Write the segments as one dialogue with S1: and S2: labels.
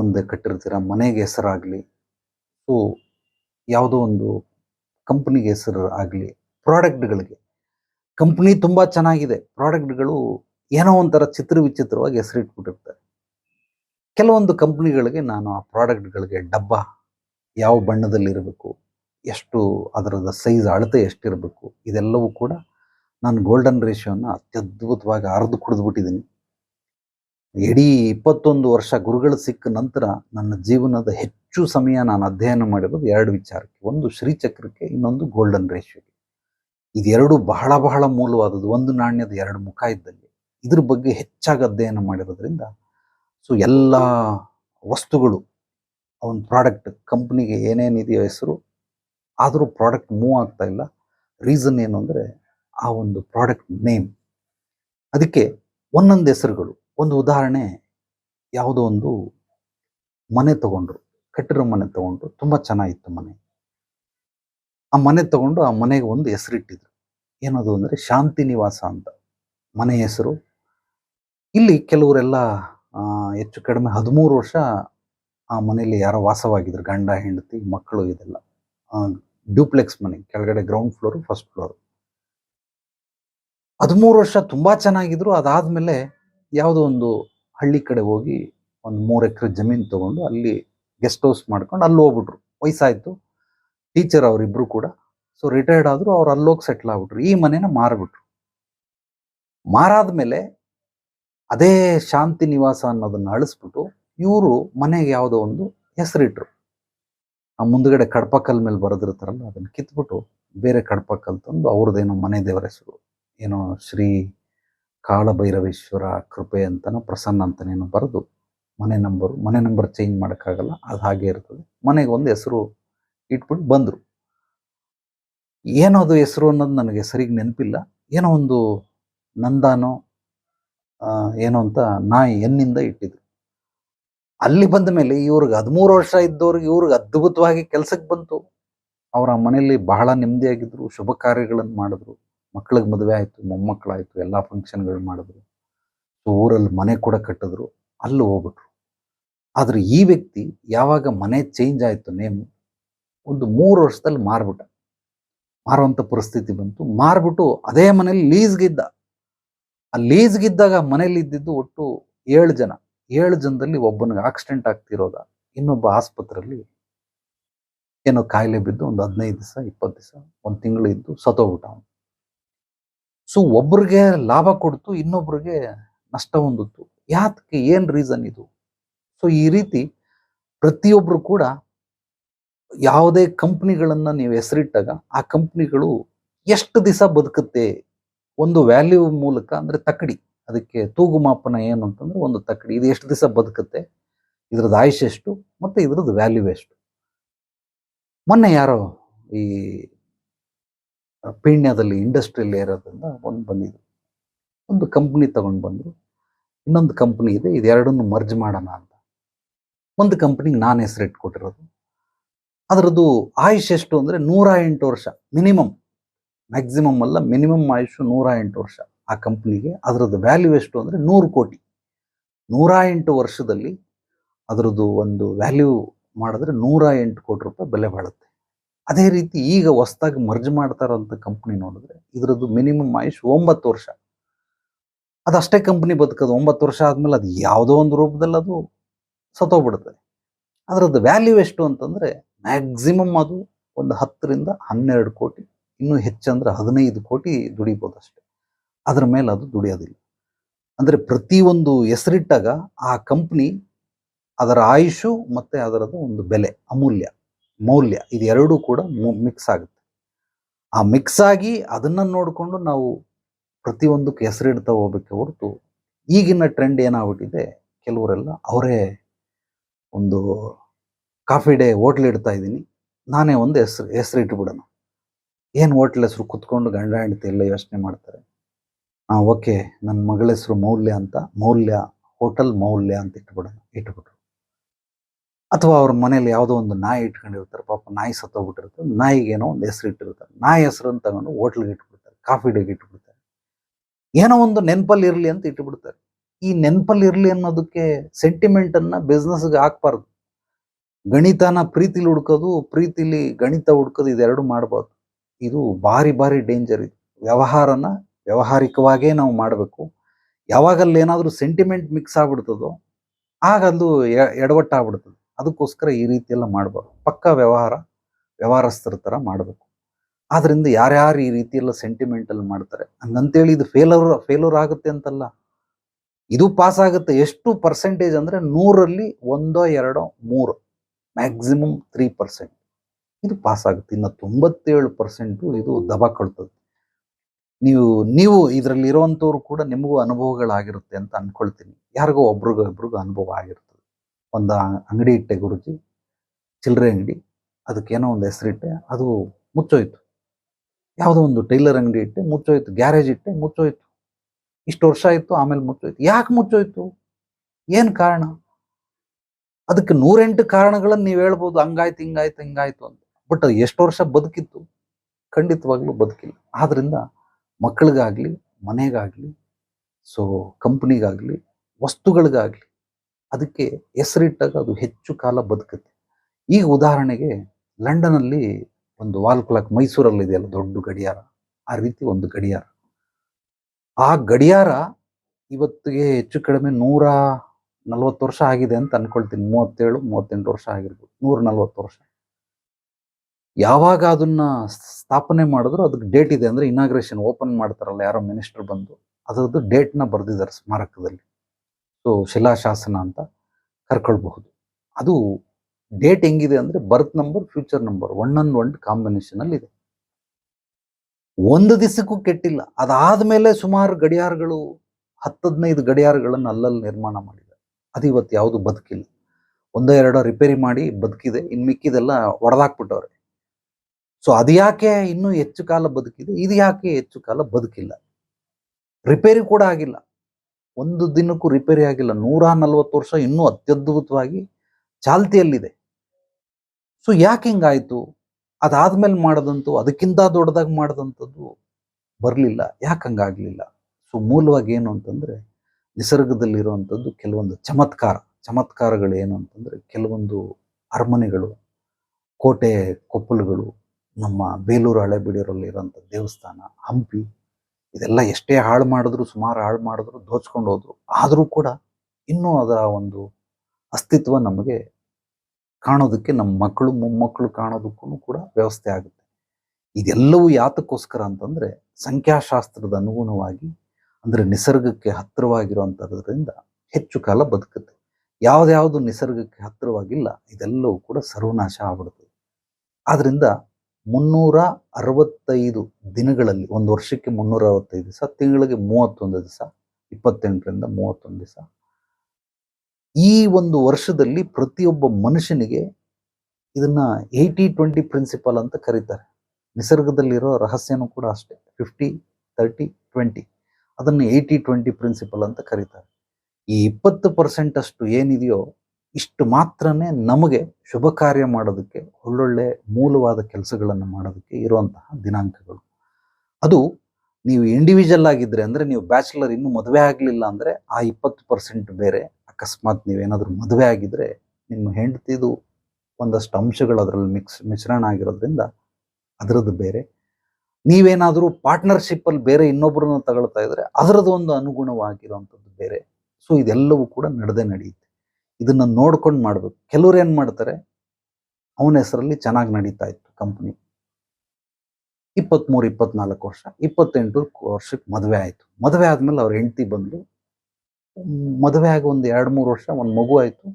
S1: ಒಂದು ಕಟ್ಟಿರ್ತೀರ, ಮನೆಗೆ ಹೆಸರಾಗಲಿ, ಸೊ ಯಾವುದೋ ಒಂದು ಕಂಪ್ನಿಗೆ ಹೆಸರು ಆಗಲಿ ಪ್ರಾಡಕ್ಟ್ಗಳಿಗೆ ಕಂಪ್ನಿ ತುಂಬ ಚೆನ್ನಾಗಿದೆ ಪ್ರಾಡಕ್ಟ್ಗಳು ಏನೋ ಒಂಥರ ಚಿತ್ರ ವಿಚಿತ್ರವಾಗಿ ಹೆಸರಿಟ್ಬಿಟ್ಟಿರ್ತಾರೆ. ಕೆಲವೊಂದು ಕಂಪ್ನಿಗಳಿಗೆ ನಾನು ಆ ಪ್ರಾಡಕ್ಟ್ಗಳಿಗೆ ಡಬ್ಬ ಯಾವ ಬಣ್ಣದಲ್ಲಿರಬೇಕು, ಎಷ್ಟು ಅದರದ ಸೈಜ್ ಅಳತೆ ಎಷ್ಟಿರಬೇಕು, ಇದೆಲ್ಲವೂ ಕೂಡ ನಾನು ಗೋಲ್ಡನ್ ರೇಷಿಯೋನ ಅತ್ಯದ್ಭುತವಾಗಿ ಅರ್ದು ಕುಡಿದ್ಬಿಟ್ಟಿದ್ದೀನಿ. ಇಡೀ ಇಪ್ಪತ್ತೊಂದು ವರ್ಷ ಗುರುಗಳು ಸಿಕ್ಕ ನಂತರ ನನ್ನ ಜೀವನದ ಹೆಚ್ಚು ಸಮಯ ನಾನು ಅಧ್ಯಯನ ಮಾಡಿರೋದು ಎರಡು ವಿಚಾರಕ್ಕೆ. ಒಂದು ಶ್ರೀಚಕ್ರಕ್ಕೆ, ಇನ್ನೊಂದು ಗೋಲ್ಡನ್ ರೇಷ್ಯೋಗೆ ಇದೆರಡು ಬಹಳ ಬಹಳ ಮೂಲವಾದದ್ದು. ಒಂದು ನಾಣ್ಯದ ಎರಡು ಮುಖ ಇದ್ದಲ್ಲಿ. ಇದ್ರ ಬಗ್ಗೆ ಹೆಚ್ಚಾಗಿ ಅಧ್ಯಯನ ಮಾಡಿರೋದ್ರಿಂದ ಸೊ, ಎಲ್ಲ ವಸ್ತುಗಳು ಅವನ ಪ್ರಾಡಕ್ಟ್ ಕಂಪ್ನಿಗೆ ಏನೇನಿದೆಯೋ ಹೆಸರು, ಆದರೂ ಪ್ರಾಡಕ್ಟ್ ಮೂವ್ ಆಗ್ತಾ ಇಲ್ಲ. ರೀಸನ್ ಏನು ಅಂದರೆ ಆ ಒಂದು ಪ್ರಾಡಕ್ಟ್ ನೇಮ್. ಅದಕ್ಕೆ ಒಂದೊಂದು ಹೆಸರುಗಳು. ಒಂದು ಉದಾಹರಣೆ ಯಾವುದೋ ಒಂದು ಮನೆ ತಗೊಂಡ್ರು, ಕಟ್ಟಿರೋ ಮನೆ ತಗೊಂಡ್ರು, ತುಂಬ ಚೆನ್ನಾಗಿತ್ತು ಮನೆ. ಆ ಮನೆ ತಗೊಂಡು ಆ ಮನೆಗೆ ಒಂದು ಹೆಸರಿಟ್ಟಿದ್ರು. ಏನದು ಅಂದರೆ ಶಾಂತಿ ನಿವಾಸ ಅಂತ. ಮನೆ ಹೆಸರು. ಇಲ್ಲಿ ಕೆಲವರೆಲ್ಲ ಹೆಚ್ಚು ಕಡಿಮೆ ಹದಿಮೂರು ವರ್ಷ ಆ ಮನೆಯಲ್ಲಿ ಯಾರೋ ವಾಸವಾಗಿದ್ರು, ಗಂಡ, ಹೆಂಡತಿ, ಮಕ್ಕಳು ಇದೆಲ್ಲ. ಡ್ಯೂಪ್ಲೆಕ್ಸ್ ಮನೆ, ಕೆಳಗಡೆ ಗ್ರೌಂಡ್ ಫ್ಲೋರ್, ಫಸ್ಟ್ ಫ್ಲೋರ್. ಹದಿಮೂರು ವರ್ಷ ತುಂಬಾ ಚೆನ್ನಾಗಿದ್ರು, ಅದಾದ್ಮೇಲೆ ಯಾವುದೋ ಒಂದು ಹಳ್ಳಿ ಕಡೆ ಹೋಗಿ ಒಂದು ಮೂರು ಎಕರೆ ಜಮೀನು ತೊಗೊಂಡು ಅಲ್ಲಿ ಗೆಸ್ಟ್ ಹೌಸ್ ಮಾಡ್ಕೊಂಡು ಅಲ್ಲಿ ಹೋಗ್ಬಿಟ್ರು. ವಯಸ್ಸಾಯ್ತು. ಟೀಚರ್ ಅವರಿಬ್ರು ಕೂಡ. ಸೊ ರಿಟೈರ್ಡ್ ಆದ್ರು ಅವ್ರು ಅಲ್ಲೋಗಿ ಸೆಟ್ಲ್ ಆಗ್ಬಿಟ್ರು. ಈ ಮನೆನ ಮಾರ್ಬಿಟ್ರು. ಮಾರಾದ್ಮೇಲೆ ಅದೇ ಶಾಂತಿ ನಿವಾಸ ಅನ್ನೋದನ್ನ ಅಳಿಸ್ಬಿಟ್ಟು ಇವರು ಮನೆಗೆ ಯಾವುದೋ ಒಂದು ಹೆಸರಿಟ್ರು. ಆ ಮುಂದ್ಗಡೆ ಕಡ್ಪಕಲ್ ಮೇಲೆ ಬರೆದಿರ್ತಾರಲ್ಲ, ಅದನ್ನ ಕಿತ್ಬಿಟ್ಟು ಬೇರೆ ಕಡ್ಪಕಲ್ ತಂದು ಅವ್ರದ್ದೇನೋ ಮನೆ ದೇವರ ಹೆಸರು, ಏನೋ ಶ್ರೀ ಕಾಳಭೈರವೇಶ್ವರ ಕೃಪೆ ಅಂತನೋ ಪ್ರಸನ್ನ ಅಂತನೇನೋ ಬರೆದು ಮನೆ ನಂಬರು ಮನೆ ನಂಬರ್ ಚೇಂಜ್ ಮಾಡೋಕ್ಕಾಗಲ್ಲ, ಅದು ಹಾಗೆ ಇರ್ತದೆ. ಮನೆಗೆ ಒಂದು ಹೆಸರು ಇಟ್ಬಿಟ್ಟು ಬಂದರು. ಏನೋ ಅದು ಹೆಸರು ಅನ್ನೋದು ನನಗೆ ಸರಿಗೆ ನೆನಪಿಲ್ಲ. ಏನೋ ಒಂದು ನಂದಾನೋ ಏನೋ ಅಂತ ನಾಯಿ ಎನ್ನಿಂದ ಇಟ್ಟಿದ್ರು. ಅಲ್ಲಿ ಬಂದ ಮೇಲೆ ಇವ್ರಿಗೆ ಹದಿಮೂರು ವರ್ಷ ಇದ್ದವ್ರಿಗೆ ಇವ್ರಿಗೆ ಅದ್ಭುತವಾಗಿ ಕೆಲಸಕ್ಕೆ ಬಂತು. ಅವರ ಮನೆಯಲ್ಲಿ ಬಹಳ ನೆಮ್ಮದಿಯಾಗಿದ್ರು, ಶುಭ ಕಾರ್ಯಗಳನ್ನು ಮಾಡಿದ್ರು. ಮಕ್ಳಿಗೆ ಮದುವೆ ಆಯಿತು ಮೊಮ್ಮಕ್ಕಳಾಯಿತು ಎಲ್ಲ ಫಂಕ್ಷನ್ಗಳು ಮಾಡಿದ್ರು. ಸೊ ಊರಲ್ಲಿ ಮನೆ ಕೂಡ ಕಟ್ಟಿದ್ರು, ಅಲ್ಲಿ ಹೋಗ್ಬಿಟ್ರು. ಆದ್ರೆ ಈ ವ್ಯಕ್ತಿ ಯಾವಾಗ ಮನೆ ಚೇಂಜ್ ಆಯಿತು ನೇಮು, ಒಂದು ಮೂರು ವರ್ಷದಲ್ಲಿ ಮಾರ್ಬಿಟ್ಟ. ಮಾರುವಂಥ ಪರಿಸ್ಥಿತಿ ಬಂತು. ಮಾರ್ಬಿಟ್ಟು ಅದೇ ಮನೇಲಿ ಲೀಸ್ಗಿದ್ದ ಆ ಲೀಸ್ಗಿದ್ದಾಗ ಮನೇಲಿ ಇದ್ದಿದ್ದು ಒಟ್ಟು ಏಳು ಜನ. ಏಳು ಜನದಲ್ಲಿ ಒಬ್ಬನಿಗೆ ಆಕ್ಸಿಡೆಂಟ್ ಆಗ್ತಿರೋದ. ಇನ್ನೊಬ್ಬ ಆಸ್ಪತ್ರೆಯಲ್ಲಿ ಏನೋ ಕಾಯಿಲೆ ಬಿದ್ದು ಒಂದು ಹದಿನೈದು ದಿವಸ, ಇಪ್ಪತ್ತು ದಿವಸ, ಒಂದು ತಿಂಗಳು ಇದ್ದು ಸತ್ತೋಗ್ಬಿಟ್ಟ ಅವನು. ಸೊ ಒಬ್ರಿಗೆ ಲಾಭ ಕೊಡ್ತು, ಇನ್ನೊಬ್ರಿಗೆ ನಷ್ಟ ಹೊಂದಿತ್ತು. ಯಾತಕ್ಕೆ? ಏನ್ ರೀಸನ್ ಇದು? ಸೊ ಈ ರೀತಿ ಪ್ರತಿಯೊಬ್ಬರು ಕೂಡ ಯಾವುದೇ ಕಂಪ್ನಿಗಳನ್ನ ನೀವು ಹೆಸರಿಟ್ಟಾಗ, ಆ ಕಂಪ್ನಿಗಳು ಎಷ್ಟು ದಿವಸ ಬದುಕುತ್ತೆ? ಒಂದು ವ್ಯಾಲ್ಯೂ ಮೂಲಕ ಅಂದ್ರೆ ತಕ್ಕಡಿ. ಅದಕ್ಕೆ ತೂಗು ಮಾಪನ ಏನು ಅಂತಂದ್ರೆ ಒಂದು ತಕ್ಕಡಿ. ಇದು ಎಷ್ಟು ದಿವಸ ಬದುಕುತ್ತೆ? ಇದ್ರದ್ದು ಆಯುಷ್ ಎಷ್ಟು? ಮತ್ತೆ ಇದ್ರದ್ದು ವ್ಯಾಲ್ಯೂ ಎಷ್ಟು? ಮೊನ್ನೆ ಯಾರೋ ಈ ಪೀಣ್ಯದಲ್ಲಿ ಇಂಡಸ್ಟ್ರಿಯಲ್ ಏರಿಯಾದಿಂದ ಒಂದು ಬಂದಿದ್ರು ಒಂದು ಕಂಪ್ನಿ ತಗೊಂಡು ಬಂದರು. ಇನ್ನೊಂದು ಕಂಪ್ನಿ ಇದೆ, ಇದೆರಡನ್ನು ಮರ್ಜ್ ಮಾಡೋಣ ಅಂತ. ಒಂದು ಕಂಪ್ನಿಗೆ ನಾನು ಹೆಸರಿಟ್ಕೊಟ್ಟಿರೋದು ಅದರದ್ದು ಆಯುಷ್ ಎಷ್ಟು ಅಂದ್ರೆ ನೂರ ಎಂಟು ವರ್ಷ ಮಿನಿಮಮ್ ಮ್ಯಾಕ್ಸಿಮಮ್ ಅಲ್ಲ ಮಿನಿಮಮ್ ಆಯುಷು ನೂರ ಎಂಟು ವರ್ಷ ಆ ಕಂಪ್ನಿಗೆ ಅದರದ್ದು ವ್ಯಾಲ್ಯೂ ಎಷ್ಟು ಅಂದ್ರೆ ನೂರು ಕೋಟಿ. ನೂರ ಎಂಟು ವರ್ಷದಲ್ಲಿ ಅದರದ್ದು ಒಂದು ವ್ಯಾಲ್ಯೂ ಮಾಡಿದ್ರೆ ನೂರ ಎಂಟು ಕೋಟಿ ರೂಪಾಯಿ ಬೆಲೆ ಬಾಳುತ್ತೆ. ಅದೇ ರೀತಿ ಈಗ ಹೊಸದಾಗಿ ಮರ್ಜ್ ಮಾಡ್ತಾ ಇರೋಂಥ ಕಂಪ್ನಿ ನೋಡಿದ್ರೆ ಇದರದ್ದು ಮಿನಿಮಮ್ ಆಯುಷ್ ಒಂಬತ್ತು ವರ್ಷ. ಅದಷ್ಟೇ ಕಂಪ್ನಿ ಬದುಕೋದು, ಒಂಬತ್ತು ವರ್ಷ ಆದಮೇಲೆ ಅದು ಯಾವುದೋ ಒಂದು ರೂಪದಲ್ಲಿ ಅದು ಸತ್ತೋಗ್ಬಿಡುತ್ತೆ. ಅದರದ್ದು ವ್ಯಾಲ್ಯೂ ಎಷ್ಟು ಅಂತಂದರೆ ಮ್ಯಾಕ್ಸಿಮಮ್ ಅದು ಒಂದು ಹತ್ತರಿಂದ ಹನ್ನೆರಡು ಕೋಟಿ, ಇನ್ನೂ ಹೆಚ್ಚಂದ್ರೆ ಹದಿನೈದು ಕೋಟಿ ದುಡಿಬೋದು ಅಷ್ಟೇ. ಅದರ ಮೇಲೆ ಅದು ದುಡಿಯೋದಿಲ್ಲ. ಅಂದರೆ ಪ್ರತಿಯೊಂದು ಹೆಸರಿಟ್ಟಾಗ ಆ ಕಂಪ್ನಿ ಅದರ ಆಯುಷು ಮತ್ತು ಅದರದ್ದು ಒಂದು ಬೆಲೆ, ಅಮೂಲ್ಯ. ಮೌಲ್ಯ ಇದೆರಡೂ ಕೂಡ ಮಿಕ್ಸ್ ಆಗುತ್ತೆ. ಆ ಮಿಕ್ಸ್ ಆಗಿ ಅದನ್ನು ನೋಡಿಕೊಂಡು ನಾವು ಪ್ರತಿಯೊಂದಕ್ಕೆ ಹೆಸರಿಡ್ತಾ ಹೋಗಬೇಕೆ ಹೊರತು ಈಗಿನ ಟ್ರೆಂಡ್ ಏನಾಗ್ಬಿಟ್ಟಿದೆ, ಕೆಲವರೆಲ್ಲ ಅವರೇ ಒಂದು ಕಾಫಿ ಡೇ ಹೋಟ್ಲ್ ಇಡ್ತಾ ಇದ್ದೀನಿ, ನಾನೇ ಒಂದು ಹೆಸರು ಹೆಸರು ಇಟ್ಬಿಡೋಣ ಏನು ಹೋಟ್ಲ್ ಹೆಸರು ಕುತ್ಕೊಂಡು ಗಂಡ ಹೆಂಡತಿ ಎಲ್ಲ ಯೋಚನೆ ಮಾಡ್ತಾರೆ? ಹಾಂ ಓಕೆ ನನ್ನ ಮಗಳ ಹೆಸರು ಮೌಲ್ಯ ಅಂತ, ಮೌಲ್ಯ ಹೋಟೆಲ್ ಮೌಲ್ಯ ಅಂತ ಇಟ್ಬಿಡೋಣ, ಇಟ್ಬಿಟ್ರು. ಅಥವಾ ಅವ್ರ ಮನೇಲಿ ಯಾವುದೋ ಒಂದು ನಾಯಿ ಇಟ್ಕೊಂಡಿರ್ತಾರೆ, ಪಾಪ ನಾಯಿ ಸತ್ತೋಗ್ಬಿಟ್ಟಿರುತ್ತೆ, ನಾಯಿಗೇನೋ ಒಂದು ಹೆಸರು ಇಟ್ಟಿರ್ತಾರೆ ನಾಯಿ ಹೆಸರನ್ನು ತಗೊಂಡು ಹೋಟ್ಲಿಗೆ ಇಟ್ಬಿಡ್ತಾರೆ, ಕಾಫಿ ಡೇಗೆ ಇಟ್ಬಿಡ್ತಾರೆ. ಏನೋ ಒಂದು ನೆನಪಲ್ಲಿ ಇರಲಿ ಅಂತ ಇಟ್ಬಿಡ್ತಾರೆ. ಈ ನೆನಪಲ್ಲಿ ಇರಲಿ ಅನ್ನೋದಕ್ಕೆ ಸೆಂಟಿಮೆಂಟ್ ಅನ್ನ ಬಿಸ್ನೆಸ್ಗೆ ಹಾಕ್ಬಾರ್ದು. ಗಣಿತನ ಪ್ರೀತಿಲಿ ಹುಡ್ಕೋದು, ಪ್ರೀತಿಲಿ ಗಣಿತ ಹುಡ್ಕೋದು ಇದೆರಡು ಮಾಡಬಾರ್ದು. ಇದು ಭಾರಿ ಭಾರಿ ಡೇಂಜರ್ ಇದು. ವ್ಯವಹಾರನ ವ್ಯವಹಾರಿಕವಾಗೇ ನಾವು ಮಾಡಬೇಕು. ಯಾವಾಗಲ್ಲಿ ಏನಾದರೂ ಸೆಂಟಿಮೆಂಟ್ ಮಿಕ್ಸ್ ಆಗ್ಬಿಡ್ತದೋ, ಆಗ ಅದು ಎ- ಎಡವಟ್ಟಾಗ್ಬಿಡ್ತದೆ. ಅದಕ್ಕೋಸ್ಕರ ಈ ರೀತಿ ಎಲ್ಲ ಮಾಡಬಾರ್ದು. ಪಕ್ಕ ವ್ಯವಹಾರ, ವ್ಯವಹಾರಸ್ಥರ ಥರ ಮಾಡಬೇಕು. ಆದ್ದರಿಂದ ಯಾರ್ಯಾರು ಈ ರೀತಿ ಎಲ್ಲ ಸೆಂಟಿಮೆಂಟಲ್ ಮಾಡ್ತಾರೆ ಹಂಗಂತೇಳಿ ಇದು ಫೇಲರ್ ಫೇಲೂರ್ ಆಗುತ್ತೆ ಅಂತಲ್ಲ. ಇದು ಪಾಸ್ ಆಗುತ್ತೆ. ಎಷ್ಟು ಪರ್ಸೆಂಟೇಜ್ ಅಂದರೆ ನೂರಲ್ಲಿ ಒಂದೋ ಎರಡೋ ಮೂರು ಮ್ಯಾಕ್ಸಿಮಮ್ ತ್ರೀ ಪರ್ಸೆಂಟ್ ಇದು ಪಾಸ್ ಆಗುತ್ತೆ. ಇನ್ನು ತೊಂಬತ್ತೇಳು ಪರ್ಸೆಂಟು ಇದು ದಬಾಕೊಳ್ತದೆ ನೀವು ನೀವು ಇದರಲ್ಲಿ ಇರೋವಂಥವ್ರು ಕೂಡ ನಿಮಗೂ ಅನುಭವಗಳಾಗಿರುತ್ತೆ ಅಂತ ಅಂದ್ಕೊಳ್ತೀನಿ ಯಾರಿಗೋ ಒಬ್ರಿಗೋ ಇಬ್ರಿಗೂ ಅನುಭವ ಆಗಿರ್ತದೆ ಒಂದು ಅಂಗಡಿ ಇಟ್ಟೆ ಗುರುಜಿ, ಚಿಲ್ಲರೆ ಅಂಗಡಿ ಅದಕ್ಕೇನೋ ಒಂದು ಹೆಸರಿಟ್ಟೆ ಅದು ಮುಚ್ಚೋಯ್ತು. ಯಾವುದೋ ಒಂದು ಟೈಲರ್ ಅಂಗಡಿ ಇಟ್ಟೆ, ಮುಚ್ಚೋಯ್ತು. ಗ್ಯಾರೇಜ್ ಇಟ್ಟೆ, ಮುಚ್ಚೋಯ್ತು. ಇಷ್ಟು ವರ್ಷ ಆಯಿತು, ಆಮೇಲೆ ಮುಚ್ಚೋಯ್ತು. ಯಾಕೆ ಮುಚ್ಚೋಯ್ತು? ಏನು ಕಾರಣ? ಅದಕ್ಕೆ ನೂರೆಂಟು ಕಾರಣಗಳನ್ನು ನೀವು ಹೇಳ್ಬೋದು, ಹಂಗಾಯ್ತು, ಹಿಂಗಾಯ್ತು ಹಿಂಗಾಯ್ತು ಅಂತ. ಬಟ್ ಎಷ್ಟು ವರ್ಷ ಬದುಕಿತ್ತು? ಖಂಡಿತವಾಗ್ಲೂ ಬದುಕಿಲ್ಲ. ಆದ್ರಿಂದ ಮಕ್ಕಳಿಗಾಗ್ಲಿ, ಮನೆಗಾಗ್ಲಿ, ಸೊ, ಕಂಪ್ನಿಗಾಗ್ಲಿ, ವಸ್ತುಗಳಿಗಾಗ್ಲಿ ಅದಕ್ಕೆ ಹೆಸರಿಟ್ಟಾಗ ಅದು ಹೆಚ್ಚು ಕಾಲ ಬದುಕುತ್ತೆ. ಈಗ ಉದಾಹರಣೆಗೆ ಲಂಡನಲ್ಲಿ ಒಂದು ವಾಲ್ ಕ್ಲಾಕ್ ಮೈಸೂರಲ್ಲಿ ಇದೆಯಲ್ಲ ದೊಡ್ಡ ಗಡಿಯಾರ, ಆ ರೀತಿ ಒಂದು ಗಡಿಯಾರ. ಆ ಗಡಿಯಾರ ಇವತ್ತಿಗೆ ಹೆಚ್ಚು ಕಡಿಮೆ ನೂರ ನಲ್ವತ್ತು ವರ್ಷ ಆಗಿದೆ ಅಂತ ಅನ್ಕೊಳ್ತೀನಿ. ಮೂವತ್ತೇಳು, ಮೂವತ್ತೆಂಟು ವರ್ಷ ಆಗಿರ್ಬೋದು. ನೂರ ನಲ್ವತ್ತು ವರ್ಷ. ಯಾವಾಗ ಅದನ್ನ ಸ್ಥಾಪನೆ ಮಾಡಿದ್ರು ಅದಕ್ಕೆ ಡೇಟ್ ಇದೆ. ಅಂದ್ರೆ ಇನಾಗ್ರೇಷನ್ ಓಪನ್ ಮಾಡ್ತಾರಲ್ಲ ಯಾರೋ ಮಿನಿಸ್ಟರ್ ಬಂದು. ಅದರದ್ದು ಡೇಟ್ನ ಬರೆದಿದ್ದಾರೆ ಸ್ಮಾರಕದಲ್ಲಿ. ಸೊ ಶಿಲಾಶಾಸನ ಅಂತ ಕರ್ಕೊಳ್ಬಹುದು. ಅದು ಡೇಟ್ ಹೆಂಗಿದೆ ಅಂದ್ರೆ birth number future number one and one combination ಅಲ್ಲಿ ಇದೆ. ಒಂದು ದಿವಸಕ್ಕೂ ಕೆಟ್ಟಿಲ್ಲ. ಅದಾದ್ಮೇಲೆ ಸುಮಾರು ಗಡಿಯಾರಗಳು, ಹತ್ತದನೈದು ಗಡಿಯಾರಗಳನ್ನು ಅಲ್ಲಲ್ಲಿ ನಿರ್ಮಾಣ ಮಾಡಿದ್ದಾರೆ ಅದು ಇವತ್ತು ಯಾವುದು ಬದುಕಿಲ್ಲ. ಒಂದೋ ಎರಡೋ ರಿಪೇರಿ ಮಾಡಿ ಬದುಕಿದೆ. ಇನ್ನು ಮಿಕ್ಕಿದೆಲ್ಲ ಒಡೆದಾಕ್ಬಿಟ್ಟವ್ರೆ. ಸೊ ಅದು ಯಾಕೆ ಇನ್ನೂ ಹೆಚ್ಚು ಕಾಲ ಬದುಕಿದೆ? ಇದು ಯಾಕೆ ಹೆಚ್ಚು ಕಾಲ ಬದುಕಿಲ್ಲ? ರಿಪೇರಿ ಕೂಡ ಆಗಿಲ್ಲ. ಒಂದು ದಿನಕ್ಕೂ ರಿಪೇರಿ ಆಗಿಲ್ಲ. ನೂರ ನಲ್ವತ್ತು ವರ್ಷ ಇನ್ನೂ ಅತ್ಯದ್ಭುತವಾಗಿ ಚಾಲ್ತಿಯಲ್ಲಿದೆ. ಸೊ ಯಾಕೆ ಹಿಂಗಾಯ್ತು? ಅದಾದ್ಮೇಲೆ ಮಾಡದಂತೂ, ಅದಕ್ಕಿಂತ ದೊಡ್ಡದಾಗಿ ಮಾಡಿದಂಥದ್ದು ಬರಲಿಲ್ಲ. ಯಾಕೆ ಹಂಗಾಗಲಿಲ್ಲ? ಸೊ ಮೂಲವಾಗಿ ಏನು ಅಂತಂದ್ರೆ ನಿಸರ್ಗದಲ್ಲಿರುವಂಥದ್ದು ಕೆಲವೊಂದು ಚಮತ್ಕಾರ. ಚಮತ್ಕಾರಗಳು ಏನು ಅಂತಂದ್ರೆ, ಕೆಲವೊಂದು ಅರಮನೆಗಳು, ಕೋಟೆ ಕೊಪ್ಪಲುಗಳು, ನಮ್ಮ ಬೇಲೂರು ಹಳೆಬೀಡಿರಲ್ಲಿ ಇರೋಂಥ ದೇವಸ್ಥಾನ, ಹಂಪಿ ಇದೆಲ್ಲ ಎಷ್ಟೇ ಹಾಳು ಮಾಡಿದ್ರು, ಸುಮಾರು ಹಾಳು ಮಾಡಿದ್ರು, ದೋಚ್ಕೊಂಡು ಹೋದ್ರು. ಆದರೂ ಕೂಡ ಇನ್ನೂ ಅದರ ಒಂದು ಅಸ್ತಿತ್ವ ನಮಗೆ ಕಾಣೋದಕ್ಕೆ ನಮ್ಮ ಮಕ್ಕಳು, ಮೊಮ್ಮಕ್ಕಳು ಕಾಣೋದಕ್ಕೂ ಕೂಡ ವ್ಯವಸ್ಥೆ ಆಗುತ್ತೆ. ಇದೆಲ್ಲವೂ ಯಾತಕ್ಕೋಸ್ಕರ ಅಂತಂದ್ರೆ ಸಂಖ್ಯಾಶಾಸ್ತ್ರದ ಅನುಗುಣವಾಗಿ ಅಂದ್ರೆ ನಿಸರ್ಗಕ್ಕೆ ಹತ್ತಿರವಾಗಿರುವಂಥದ್ರಿಂದ ಹೆಚ್ಚು ಕಾಲ ಬದುಕುತ್ತೆ. ಯಾವುದ್ಯಾವುದು ನಿಸರ್ಗಕ್ಕೆ ಹತ್ತಿರವಾಗಿಲ್ಲ, ಇದೆಲ್ಲವೂ ಕೂಡ ಸರ್ವನಾಶ ಆಗ್ಬಿಡ್ತದೆ ಆದ್ರಿಂದ ಮುನ್ನೂರ ಅರವತ್ತೈದು ದಿನಗಳಲ್ಲಿ, ಒಂದು ವರ್ಷಕ್ಕೆ ಮುನ್ನೂರ ಅರವತ್ತೈದು ದಿವಸ, ತಿಂಗಳಿಗೆ ಮೂವತ್ತೊಂದು ದಿವಸ, ಇಪ್ಪತ್ತೆಂಟರಿಂದ ಮೂವತ್ತೊಂದು ದಿವಸ. ಈ ಒಂದು ವರ್ಷದಲ್ಲಿ ಪ್ರತಿಯೊಬ್ಬ ಮನುಷ್ಯನಿಗೆ ಇದನ್ನ ಏಯ್ಟಿ ಟ್ವೆಂಟಿ ಪ್ರಿನ್ಸಿಪಲ್ ಅಂತ ಕರೀತಾರೆ. ನಿಸರ್ಗದಲ್ಲಿರೋ ರಹಸ್ಯನೂ ಕೂಡ ಅಷ್ಟೇ, ಫಿಫ್ಟಿ, ತರ್ಟಿ, ಟ್ವೆಂಟಿ. ಅದನ್ನು ಏಯ್ಟಿ ಟ್ವೆಂಟಿ ಪ್ರಿನ್ಸಿಪಲ್ ಅಂತ ಕರೀತಾರೆ. ಈ ಇಪ್ಪತ್ತು ಪರ್ಸೆಂಟ್ ಅಷ್ಟು ಏನಿದೆಯೋ ಇಷ್ಟು ಮಾತ್ರನೇ ನಮಗೆ ಶುಭ ಕಾರ್ಯ ಮಾಡೋದಕ್ಕೆ, ಒಳ್ಳೊಳ್ಳೆ ಮೂಲವಾದ ಕೆಲಸಗಳನ್ನು ಮಾಡೋದಕ್ಕೆ ಇರುವಂತಹ ದಿನಾಂಕಗಳು. ಅದು ನೀವು ಇಂಡಿವಿಜುವಲ್ ಆಗಿದ್ರೆ ಅಂದ್ರೆ ನೀವು ಬ್ಯಾಚುಲರ್ ಇನ್ನೂ ಮದುವೆ ಆಗಲಿಲ್ಲ ಅಂದ್ರೆ ಆ ಇಪ್ಪತ್ತು ಪರ್ಸೆಂಟ್ ಬೇರೆ. ಅಕಸ್ಮಾತ್ ನೀವೇನಾದ್ರೂ ಮದುವೆ ಆಗಿದ್ರೆ ನಿಮ್ಮ ಹೆಂಡತಿದು ಒಂದಷ್ಟು ಅಂಶಗಳು ಅದರಲ್ಲಿ ಮಿಕ್ಸ್, ಮಿಶ್ರಣ ಆಗಿರೋದ್ರಿಂದ ಅದರದ್ದು ಬೇರೆ. ನೀವೇನಾದರೂ ಪಾರ್ಟ್ನರ್ಶಿಪ್ಪಲ್ಲಿ ಬೇರೆ ಇನ್ನೊಬ್ಬರನ್ನ ತಗೊಳ್ತಾ ಇದ್ರೆ ಅದರದ್ದು ಒಂದು ಅನುಗುಣವಾಗಿರುವಂಥದ್ದು ಬೇರೆ. ಸೊ ಇದೆಲ್ಲವೂ ಕೂಡ ನಡೆದೇ ನಡೆಯುತ್ತೆ. ಇದನ್ನ ನೋಡ್ಕೊಂಡು ಮಾಡ್ಬೇಕು. ಕೆಲವ್ರು ಏನ್ ಮಾಡ್ತಾರೆ? ಅವನ ಹೆಸರಲ್ಲಿ ಚೆನ್ನಾಗಿ ನಡೀತಾ ಇತ್ತು ಕಂಪನಿ ಇಪ್ಪತ್ಮೂರು ಇಪ್ಪತ್ನಾಲ್ಕು ವರ್ಷ ಇಪ್ಪತ್ತೆಂಟು ವರ್ಷಕ್ಕೆ ಮದುವೆ ಆಯಿತು. ಮದುವೆ ಆದ್ಮೇಲೆ ಅವ್ರ ಹೆಂಡತಿ ಬಂದು ಹ್ಮ್, ಮದುವೆ ಆಗಿ ಒಂದು ಎರಡು ಮೂರು ವರ್ಷ ಒಂದು ಮಗು ಆಯಿತು.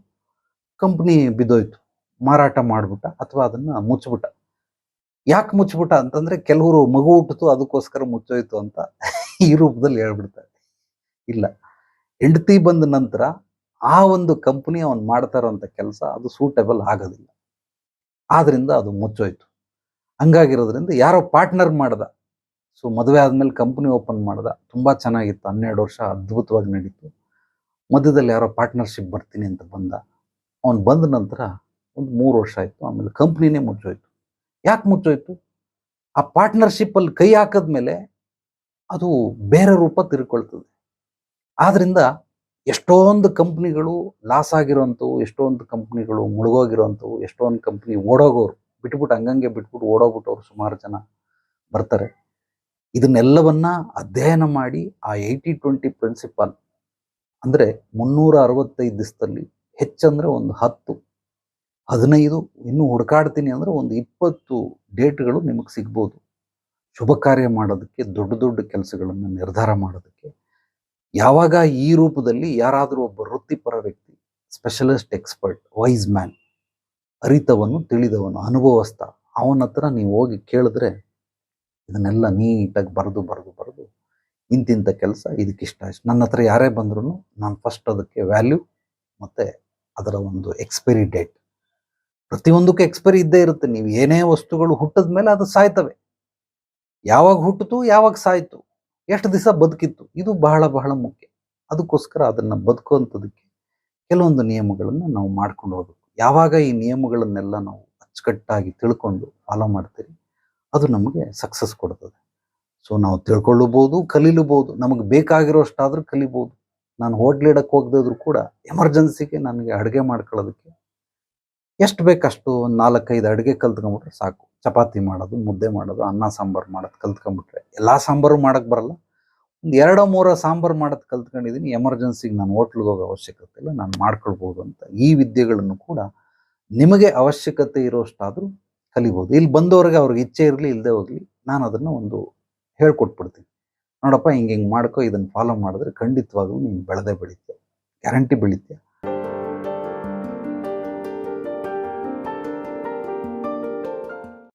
S1: ಕಂಪ್ನಿ ಬಿದ್ದೋಯ್ತು. ಮಾರಾಟ ಮಾಡ್ಬಿಟ್ಟ ಅಥವಾ ಅದನ್ನ ಮುಚ್ಚಿಬಿಟ್ಟ ಯಾಕೆ ಮುಚ್ಚಿಬಿಟ್ಟ ಅಂತಂದ್ರೆ ಕೆಲವರು ಮಗು ಹುಟ್ಟಿತು ಅದಕ್ಕೋಸ್ಕರ ಮುಚ್ಚೋಯ್ತು ಅಂತ ಈ ರೂಪದಲ್ಲಿ ಹೇಳ್ಬಿಡ್ತಾರೆ. ಇಲ್ಲ. ಹೆಂಡತಿ ಬಂದ ನಂತರ ಆ ಒಂದು ಕಂಪನಿ ಅವನು ಮಾಡ್ತಾ ಇರೋಂಥ ಕೆಲಸ ಅದು ಸೂಟೇಬಲ್ ಆಗೋದಿಲ್ಲ. ಆದ್ದರಿಂದ ಅದು ಮುಚ್ಚೋಯ್ತು. ಹಂಗಾಗಿರೋದ್ರಿಂದ ಯಾರೋ ಪಾರ್ಟ್ನರ್ ಮಾಡ್ದ. ಸೊ ಮದುವೆ ಆದಮೇಲೆ ಕಂಪನಿ ಓಪನ್ ಮಾಡ್ದ. ತುಂಬಾ ಚೆನ್ನಾಗಿತ್ತು. ಹನ್ನೆರಡು ವರ್ಷ ಅದ್ಭುತವಾಗಿ ನಡೀತು. ಮಧ್ಯದಲ್ಲಿ ಯಾರೋ ಪಾರ್ಟ್ನರ್ಶಿಪ್ ಬರ್ತೀನಿ ಅಂತ ಬಂದ. ಅವನು ಬಂದ ನಂತರ ಒಂದು ಮೂರು ವರ್ಷ ಆಯ್ತು. ಆಮೇಲೆ ಕಂಪ್ನಿನೇ ಮುಚ್ಚೋಯ್ತು. ಯಾಕೆ ಮುಚ್ಚೋಯ್ತು? ಆ ಪಾರ್ಟ್ನರ್ಶಿಪ್ಪಲ್ಲಿ ಕೈ ಹಾಕಿದ್ಮೇಲೆ ಅದು ಬೇರೆ ರೂಪ ತಿರ್ಕೊಳ್ತದೆ. ಆದ್ರಿಂದ ಎಷ್ಟೊಂದು ಕಂಪ್ನಿಗಳು ಲಾಸ್ ಆಗಿರೋಂಥವು, ಎಷ್ಟೊಂದು ಕಂಪ್ನಿಗಳು ಮುಳುಗೋಗಿರೋಂಥವು, ಎಷ್ಟೊಂದು ಕಂಪ್ನಿ ಓಡೋಗೋರು, ಬಿಟ್ಬಿಟ್ಟು ಹಂಗಂಗೆ ಬಿಟ್ಬಿಟ್ಟು ಓಡೋಗ್ಬಿಟ್ಟವ್ರು ಸುಮಾರು ಜನ ಬರ್ತಾರೆ. ಇದನ್ನೆಲ್ಲವನ್ನ ಅಧ್ಯಯನ ಮಾಡಿ ಆ ಏಯ್ಟಿ ಟ್ವೆಂಟಿ ಪ್ರಿನ್ಸಿಪಲ್ ಅಂದರೆ ಮುನ್ನೂರ ಅರವತ್ತೈದು ದಿವಸದಲ್ಲಿ ಹೆಚ್ಚಂದ್ರೆ ಒಂದು ಹತ್ತು, ಹದಿನೈದು, ಇನ್ನೂ ಹುಡುಕಾಡ್ತೀನಿ ಅಂದ್ರೆ ಒಂದು ಇಪ್ಪತ್ತು ಡೇಟ್ಗಳು ನಿಮಗೆ ಸಿಗ್ಬೋದು. ಶುಭ ಕಾರ್ಯ ಮಾಡೋದಕ್ಕೆ ದೊಡ್ಡ ದೊಡ್ಡ ಕೆಲಸಗಳನ್ನು ನಿರ್ಧಾರ ಮಾಡೋದಕ್ಕೆ. ಯಾವಾಗ ಈ ರೂಪದಲ್ಲಿ ಯಾರಾದರೂ ಒಬ್ಬ ವೃತ್ತಿಪರ ವ್ಯಕ್ತಿ ಸ್ಪೆಷಲಿಸ್ಟ್ ಎಕ್ಸ್ಪರ್ಟ್ ವೈಸ್ ಮ್ಯಾನ್ ಅರಿತವನು, ತಿಳಿದವನು, ಅನುಭವಸ್ಥ, ಅವನ ಹತ್ರ ನೀವು ಹೋಗಿ ಕೇಳಿದ್ರೆ ಇದನ್ನೆಲ್ಲ ನೀಟಾಗಿ ಬರೆದು ಬರೆದು ಬರೆದು ಇಂತಿಂಥ ಕೆಲಸ ಇದಕ್ಕಿಷ್ಟ. ಆಯ್ತು ನನ್ನ ಹತ್ರ ಯಾರೇ ಬಂದ್ರು ನಾನು ಫಸ್ಟ್ ಅದಕ್ಕೆ ವ್ಯಾಲ್ಯೂ ಮತ್ತೆ ಅದರ ಒಂದು ಎಕ್ಸ್ಪೈರಿ ಡೇಟ್ ಪ್ರತಿಯೊಂದಕ್ಕೂ ಎಕ್ಸ್ಪೈರಿ ಇದ್ದೇ ಇರುತ್ತೆ. ನೀವು ಏನೇ ವಸ್ತುಗಳು ಹುಟ್ಟಿದ ಮೇಲೆ ಅದು ಸಾಯ್ತವೆ. ಯಾವಾಗ ಹುಟ್ಟಿತು, ಯಾವಾಗ ಸಾಯ್ತು? ಎಷ್ಟು ದಿವಸ ಬದುಕಿತ್ತು? ಇದು ಬಹಳ ಬಹಳ ಮುಖ್ಯ. ಅದಕ್ಕೋಸ್ಕರ ಅದನ್ನು ಬದುಕುವಂಥದಕ್ಕೆ ಕೆಲವೊಂದು ನಿಯಮಗಳನ್ನು ನಾವು ಮಾಡ್ಕೊಂಡು ಹೋಗಬೇಕು. ಯಾವಾಗ ಈ ನಿಯಮಗಳನ್ನೆಲ್ಲ ನಾವು ಅಚ್ಚುಕಟ್ಟಾಗಿ ತಿಳ್ಕೊಂಡು ಫಾಲೋ ಮಾಡ್ತೀವಿ ಅದು ನಮಗೆ ಸಕ್ಸಸ್ ಕೊಡ್ತದೆ. ಸೊ ನಾವು ತಿಳ್ಕೊಳ್ಳಬಹುದು ಕಲೀಲಬಹುದು ನಮಗೆ ಬೇಕಾಗಿರೋಷ್ಟಾದರೂ ಕಲಿಬಹುದು ನಾನು ಹೋಟ್ಲಿಡಕ್ಕೆ ಹೋಗದಿದ್ರು ಕೂಡ ಎಮರ್ಜೆನ್ಸಿಗೆ ನನಗೆ ಅಡುಗೆ ಮಾಡ್ಕೊಳ್ಳೋದಕ್ಕೆ ಎಷ್ಟು ಬೇಕಷ್ಟು ಒಂದು ನಾಲ್ಕೈದು ಅಡುಗೆ ಕಲ್ತ್ಕೊಂಡ್ಬಿಟ್ರೆ ಸಾಕು. ಚಪಾತಿ ಮಾಡೋದು, ಮುದ್ದೆ ಮಾಡೋದು, ಅನ್ನ ಸಾಂಬಾರು ಮಾಡೋದು ಕಲ್ತ್ಕೊಂಬಿಟ್ರೆ ಎಲ್ಲ ಸಾಂಬಾರು ಮಾಡೋಕ್ಕೆ ಬರಲ್ಲ. ಒಂದು ಎರಡೋ ಮೂರೋ ಸಾಂಬಾರು ಮಾಡೋದು ಕಲ್ತ್ಕೊಂಡಿದ್ದೀನಿ ಎಮರ್ಜೆನ್ಸಿಗೆ ನಾನು ಹೋಟ್ಲಿಗೆ ಹೋಗೋ ಅವಶ್ಯಕತೆ ಇಲ್ಲ, ನಾನು ಮಾಡ್ಕೊಳ್ಬೋದು ಅಂತ. ಈ ವಿದ್ಯೆಗಳನ್ನು ಕೂಡ ನಿಮಗೆ ಅವಶ್ಯಕತೆ ಇರೋಷ್ಟಾದರೂ ಕಲಿಬೋದು. ಇಲ್ಲಿ ಬಂದವ್ರಿಗೆ ಅವ್ರಿಗೆ ಇಚ್ಛೆ ಇರಲಿ ಇಲ್ಲದೆ ಹೋಗಲಿ, ನಾನು ಅದನ್ನು ಒಂದು ಹೇಳ್ಕೊಟ್ಬಿಡ್ತೀನಿ. ನೋಡಪ್ಪ, ಹಿಂಗೆ ಹಿಂಗೆ ಮಾಡ್ಕೊ ಇದನ್ನು ಫಾಲೋ ಮಾಡಿದ್ರೆ ಖಂಡಿತವಾಗ್ಲೂ ನೀನು ಬೆಳೆದೇ ಬೆಳೀತೀಯ. ಗ್ಯಾರಂಟಿ ಬೆಳಿತೀಯ.